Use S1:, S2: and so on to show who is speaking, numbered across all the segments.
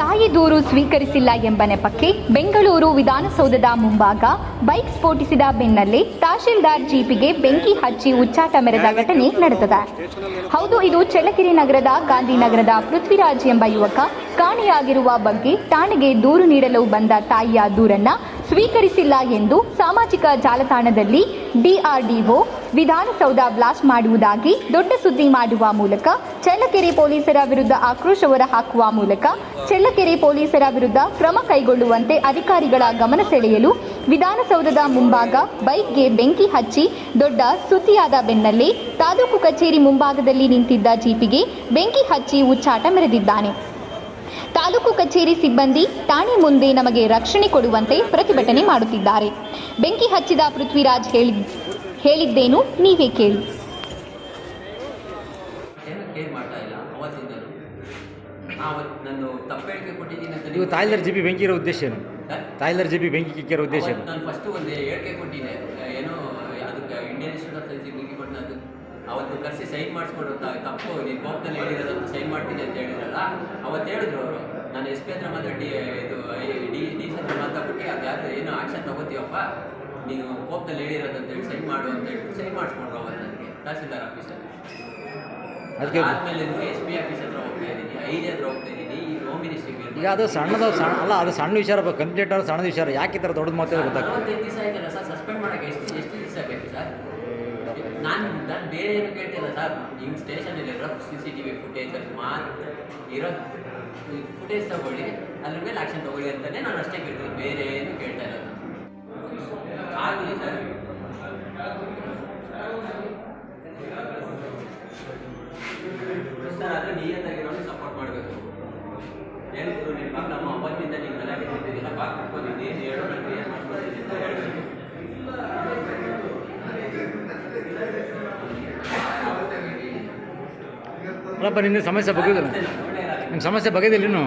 S1: ತಾಯಿ ದೂರು ಸ್ವೀಕರಿಸಿಲ್ಲ ಎಂಬ ನೆಪಕ್ಕೆ ಬೆಂಗಳೂರು ವಿಧಾನಸೌಧದ ಮುಂಭಾಗ ಬೈಕ್ ಸ್ಫೋಟಿಸಿದ ಬೆನ್ನಲ್ಲೇ ತಹಶೀಲ್ದಾರ್ ಜೀಪಿಗೆ ಬೆಂಕಿ ಹಚ್ಚಿ ಉಚ್ಚಾಟ ಮೆರೆದ ಘಟನೆ ನಡೆದಿದೆ. ಹೌದು, ಇದು ಚಳ್ಳಕೆರೆ ನಗರದ, ಗಾಂಧಿನಗರದ ಪೃಥ್ವಿರಾಜ್ ಎಂಬ ಯುವಕ ಕಾಣೆಯಾಗಿರುವ ಬಗ್ಗೆ ಠಾಣೆಗೆ ದೂರು ನೀಡಲು ಬಂದ ತಾಯಿಯ ದೂರನ್ನ ಸ್ವೀಕರಿಸಿಲ್ಲ ಎಂದು ಸಾಮಾಜಿಕ ಜಾಲತಾಣದಲ್ಲಿ ಡಿಆರ್ಡಿಒ ವಿಧಾನಸೌಧ ಬ್ಲಾಸ್ಟ್ ಮಾಡುವುದಾಗಿ ದೊಡ್ಡ ಸುದ್ದಿ ಮಾಡುವ ಮೂಲಕ ಚಳ್ಳಕೆರೆ ಪೊಲೀಸರ ವಿರುದ್ಧ ಆಕ್ರೋಶ ಹೊರಹಾಕುವ ಮೂಲಕ ಚಳ್ಳಕೆರೆ ಪೊಲೀಸರ ವಿರುದ್ಧ ಕ್ರಮ ಕೈಗೊಳ್ಳುವಂತೆ ಅಧಿಕಾರಿಗಳ ಗಮನ ಸೆಳೆಯಲು ವಿಧಾನಸೌಧದ ಮುಂಭಾಗ ಬೈಕ್ಗೆ ಬೆಂಕಿ ಹಚ್ಚಿ ದೊಡ್ಡ ಸುದ್ದಿಯಾದ ಬೆನ್ನಲ್ಲೇ ತಾಲೂಕು ಕಚೇರಿ ಮುಂಭಾಗದಲ್ಲಿ ನಿಂತಿದ್ದ ಜೀಪಿಗೆ ಬೆಂಕಿ ಹಚ್ಚಿ ಉಚ್ಚಾಟ ಮೆರೆದಿದ್ದಾನೆ. ತಾಲೂಕು ಕಚೇರಿ ಸಿಬ್ಬಂದಿ ಠಾಣೆ ಮುಂದೆ ನಮಗೆ ರಕ್ಷಣೆ ಕೊಡುವಂತೆ ಪ್ರತಿಭಟನೆ ಮಾಡುತ್ತಿದ್ದಾರೆ. ಬೆಂಕಿ ಹಚ್ಚಿದ ಪೃಥ್ವಿರಾಜ್ ಹೇಳಿ ಹೇಳಿದ್ದೇನು ನೀವೇ ಕೇಳಿ.
S2: ನೀವು ತಾಯ್ಲರ್ ಜಿ ಬಿ ಬೆಂಕಿ ಇರೋ ಉದ್ದೇಶ ಏನು? ತಾಯ್ಲರ್ ಜಿ ಬಿ ಬೆಂಕಿ ಕಿಕ್ಕಿರೋ ಉದ್ದೇಶ ಏನು?
S3: ನಾನು ಫಸ್ಟ್ ಒಂದು ಹೇಳಿಕೆ ಕೊಟ್ಟಿದ್ದೆ. ಏನು ಅದಕ್ಕೆ ಇಂಡಿಯನ್ ಇನ್ಸ್ಟಿಟ್ಯೂಟ್ ಆಫ್ ಸೈನ್ಸ್ ಬೆಂಕಿ ಕೊಟ್ಟು ಅದು ಅವತ್ತು ಕರೆಸಿ ಸೈನ್ ಮಾಡಿಸ್ಕೊಂಡು ತಪ್ಪು ನೀನು ಕೋಪದಲ್ಲಿ ಹೇಳಿರೋದಂತ ಸೈನ್ ಮಾಡ್ತೀನಿ ಅಂತ ಹೇಳಿದ್ರಲ್ಲ ಅವತ್ತು ಹೇಳಿದ್ರು ಅವರು. ನಾನು ಎಸ್ ಪಿ ಹತ್ರ ಮಾತಾಡಿ ಇದು ಡಿ ಡಿ ಸಿ ಹತ್ರ ಮಾತಾಡ್ಬಿಟ್ಟು ಅದು ಯಾರು ಏನೋ ಆಕ್ಷನ್ ತಗೋತೀವಪ್ಪ ನೀನು ಕೋಪದಲ್ಲಿ ಹೇಳಿರೋದು ಅಂತ ಹೇಳಿ ಸೈನ್ ಮಾಡು ಅಂತ ಹೇಳ್ಬಿಟ್ಟು ಸೈನ್ ಮಾಡಿಸ್ಕೊಂಡ್ರು ಅವತ್ತು ನನಗೆ ತಹಸೀಲ್ದಾರ್ ಆಫೀಸಲ್ಲಿ
S2: ಅದಕ್ಕೆ
S3: ಆದ್ಮೇಲೆ ಎಸ್ ಪಿ ಆಫೀಸ್ ಹತ್ರ ಹೋಗ್ತಾ ಇದ್ದೀನಿ ಐದು ಹತ್ರ ಹೋಗ್ತಾ ಇದ್ದೀನಿ ಈ ಹೋಮ್ ಮಿನಿಸ್ಟ್ರಿಗೆ
S2: ಈಗ ಅದು ಸಣ್ಣದ ಸಣ್ಣ ಅಲ್ಲ ಅದು ಸಣ್ಣ ವಿಚಾರ ಕಂಪ್ಲೀಟ್ ಸಣ್ಣ ವಿಚಾರ. ಯಾಕೆ ಈ ಥರ ದೊಡ್ಡದು ಮಾತಾಡೋದು ಗೊತ್ತಾಗ್ತದೆ?
S3: ನಲವತ್ತೈದು ದಿವಸ ಆಯ್ತಲ್ಲ ಸರ್ ಸಸ್ಪೆಂಡ್ ಮಾಡೋಕೆ ಎಷ್ಟು ಎಷ್ಟು ದಿವಸ ಬೇಕು ಸರ್? ನಾನು ನಾನು ಬೇರೆ ಏನು ಕೇಳ್ತಿಲ್ಲ ಸರ್ ನಿಮ್ಮ ಸ್ಟೇಷನಲ್ಲಿ rough C C T V footage ಮಾತ್ರ ಇರೋ ಫುಟೇಜ್ ತಗೊಳ್ಳಿ. ಅದ್ರ ಮೇಲೆ ಆಕ್ಷನ್ ತಗೊಳ್ಳಿ ಅಂತಲೇ ನಾನು ಅಷ್ಟೇ ಕೇಳ್ತೀನಿ. ಬೇರೆ ಏನು ಕೇಳ್ತಾ ಇಲ್ಲ ಆಗಲಿ ಸರ್ ಸರ್ ಅದು ನಿಯತ್ತಾಗಿರೋನು ಸಪೋರ್ಟ್ ಮಾಡಬೇಕು. ಹೇಳಿದ್ರು ನಿಮ್ಮ ನಮ್ಮ ಅವತ್ತಿಂದ ನಿಮ್ಮ ಮನೆಯಾಗಿ ತಿಂತಿದ್ದಿಲ್ಲ ಬಾಕ್ ಕೊಟ್ಕೊಂಡಿದ್ದೀನಿ ಏನು ಹೇಳೋ ನಾನು ಕ್ಲಿಯರ್ ಮಾಡ್ಕೊಂಡಿದ್ದೀನಿ ಅಂತ ಹೇಳಬೇಕು
S2: ಅಲ್ಲಪ್ಪ ನಿನ್ನ ಸಮಸ್ಯೆ ಬಗೆದಿಲ್ಲ ನಿಮ್ಮ ಸಮಸ್ಯೆ ಬಗೆದಿಲ್ಲ ಇನ್ನು.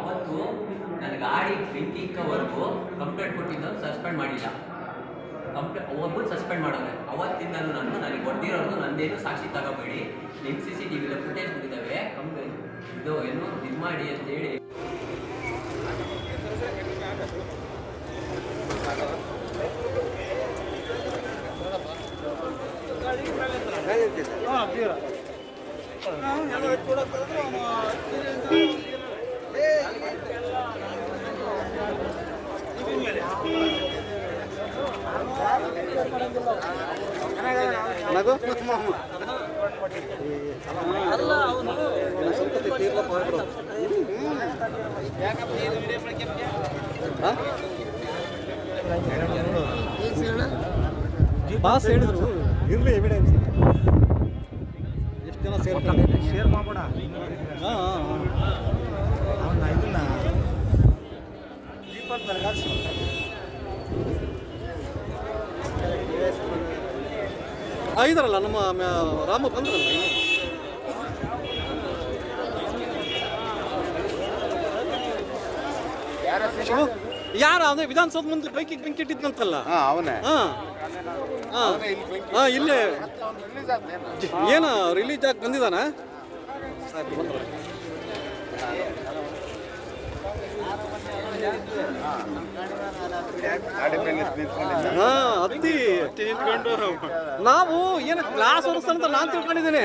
S3: ಅವತ್ತು ನನ್ನ ಗಾಡಿ ಬೆಂಕಿ ಇಕ್ಕವರೆಗೂ ಕಂಪ್ಲೇಂಟ್ ಕೊಟ್ಟಿದ್ದು ಸಸ್ಪೆಂಡ್ ಮಾಡಿಲ್ಲ. ಕಂಪ್ಲೇ ಒಬ್ಬರು ಸಸ್ಪೆಂಡ್ ಮಾಡೋಣ ಅವತ್ತಿಂದಲೂ ನಾನು ನನಗೆ ಹೊಡೆದಿರೋದು ನಂದೇನು ಸಾಕ್ಷಿ ತಗೋಬೇಡಿ. ಎನ್ ಸಿ ಸಿ ಟಿ ವಿಲಿ ಫುಟೇಜ್ ಬಂದಿದ್ದಾವೆ ಕಂಪ್ಲೇಂಟ್ ಇದು ಏನು, ಇದು ಮಾಡಿ ಅಂತೇಳಿ.
S4: ಬಾಸ್ ಹೇಳಿದ್ರು. ಇರ್ಲಿ ಎವಿಡೆನ್ಸ್ ಜನ ಸೇರ್ತಾರೆ. ಶೇರ್ ಮಾಡೋಣ ಅವನ್ನ ಇದನ್ನ ದೀಪಕ್ ಐದರಲ್ಲ ನಮ್ಮ ಮ್ಯಾ- ರಾಮ ಬಂದ್ರಲ್ಲ ಇನ್ನು. ಯಾರ ಅದೇ ವಿಧಾನಸೌಧ ಮುಂದೆ ಬೈಕಿಗೆ ಬೆಂಕಿ ಇಟ್ಟಿದ್ನಂತಲ್ಲ
S5: ಹಾ ಅವನೇ.
S4: ಹಾಂ. ಹಾಂ ಹಾಂ. ಇಲ್ಲೇ ಏನು ರಿಲೀಸ್ ಆಗಿ ಬಂದಿದ್ದಾನ? ಹಾ ಹತ್ತಿ ನಾವು ಏನು ಗ್ಲಾಸ್ ಹೊರಸ್ತಾನಂತ ನಾನು ತಿಳ್ಕೊಂಡಿದ್ದೀನಿ.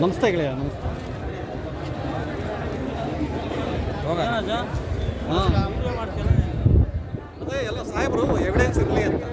S4: ನಮಸ್ತೆ ಗೆಳೆಯ ನಮಸ್ತೆ. ಅದೇ ಎಲ್ಲ ಸಾಹೇಬರು ಎವಿಡೆನ್ಸ್ ಇರಲಿ ಅಂತ.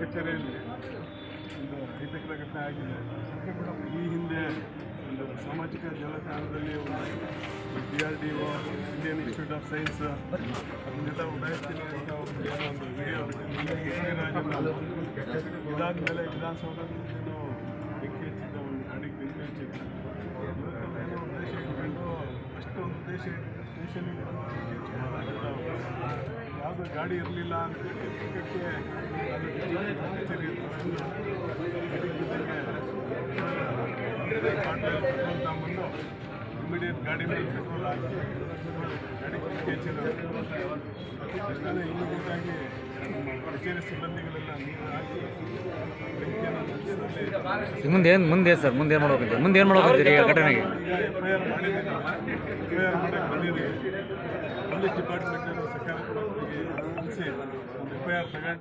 S6: ಕಚೇರಿಯಲ್ಲಿ ಒಂದು ಅಹಿತಕರ ಘಟನೆ ಆಗಿದೆ. ಈ ಹಿಂದೆ ಸಾಮಾಜಿಕ ಜಾಲತಾಣದಲ್ಲಿ D R D O Indian Institute of Science ಅದನ್ನೆಲ್ಲ ಅಂತ ಒಂದು ಒಂದು ವಿಡಿಯೋ ಇದಾದಮೇಲೆ ವಿಧಾನಸೌಧದಲ್ಲಿ ಏನೋ ಬೆಂಕಿ ಹಚ್ಚಿದ್ದ ಒಂದು ಗಾಡಿಗೆ ಉದ್ದೇಶ ಇಟ್ಕೊಂಡು ಅಷ್ಟೊಂದು ಉದ್ದೇಶ ಸ್ಟೇಷನಿಗೆ ಯಾವುದೋ ಗಾಡಿ ಇರಲಿಲ್ಲ ಅಂತ ಟಿಕೆಟ್ಗೆ ತಗೊಂಬಂದು ಇಮಿಡಿಯೇಟ್ ಗಾಡಿ ಮೇಲೆ ಪೆಟ್ರೋಲ್ ಹಾಕಿ ಗಾಡಿ ಹೆಚ್ಚಿನ ಇಮಿಡಿಯೇಟಾಗಿ ಕಚೇರಿ ಸಿಬ್ಬಂದಿಗಳೆಲ್ಲ ನೀರು ಹಾಕಿ ಬೆಂಕಿಯನ್ನು
S2: ಮುಂದೆ ಏನು ಮುಂದೆ ಸರ್? ಮುಂದೆ ಏನು ಮಾಡ್ಬೇಕಂತ? ಮುಂದೆ ಏನು ಮಾಡ್ಬೇಕಂತೀರಿ ಈಗ ಘಟನೆಗೆ?
S6: ಎಫ್ ಐ ಆರ್ ಮಾಡಿದ್ದೀನಿ ಎಫ್ ಐ ಆರ್ ಮಾಡಕ್ಕೆ ಬಂದಿದ್ದೀವಿ. ಪೊಲೀಸ್ ಡಿಪಾರ್ಟ್ಮೆಂಟ್ ಸರ್ಕಾರ ಕೂಡ ಅಲ್ಲಿಗೆ ತಿಳಿಸಿ ಒಂದು ಎಫ್ ಐ ಆರ್ ತಗೊಂಡು